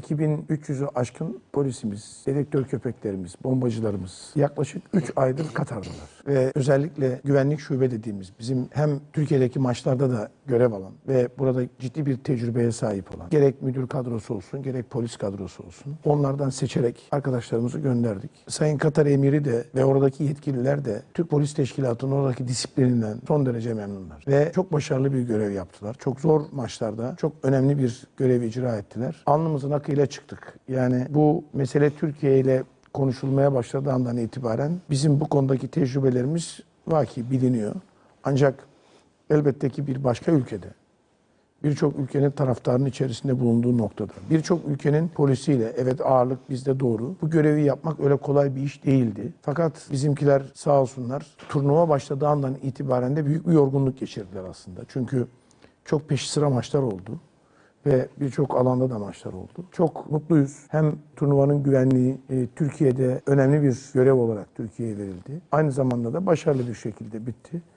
2300'ü aşkın polisimiz, dedektör köpeklerimiz, bombacılarımız yaklaşık 3 aydır Katar'dalar. Ve özellikle güvenlik şube dediğimiz bizim hem Türkiye'deki maçlarda da görev alan ve burada ciddi bir tecrübeye sahip olan gerek müdür kadrosu olsun gerek polis kadrosu olsun onlardan seçerek arkadaşlarımızı gönderdik. Sayın Katar Emiri de ve oradaki yetkililer de Türk Polis Teşkilatı'nın oradaki disiplininden son derece memnunlar. Ve çok başarılı bir görev yaptılar. Çok zor maçlarda çok önemli bir görev icra ettiler. Alnımızın akıyla çıktık. Yani bu mesele Türkiye ile konuşulmaya başladığı andan itibaren bizim bu konudaki tecrübelerimiz vaki biliniyor. Ancak elbette ki bir başka ülkede birçok ülkenin taraftarının içerisinde bulunduğu noktada. Birçok ülkenin polisiyle evet ağırlık bizde doğru. Bu görevi yapmak öyle kolay bir iş değildi. Fakat bizimkiler sağ olsunlar turnuva başladığı andan itibaren de büyük bir yorgunluk geçirdiler aslında. Çünkü çok peş sıra maçlar oldu ve birçok alanda da maçlar oldu. Çok mutluyuz. Hem turnuvanın güvenliği e, Türkiye'de önemli bir görev olarak Türkiye'ye verildi. Aynı zamanda da başarılı bir şekilde bitti.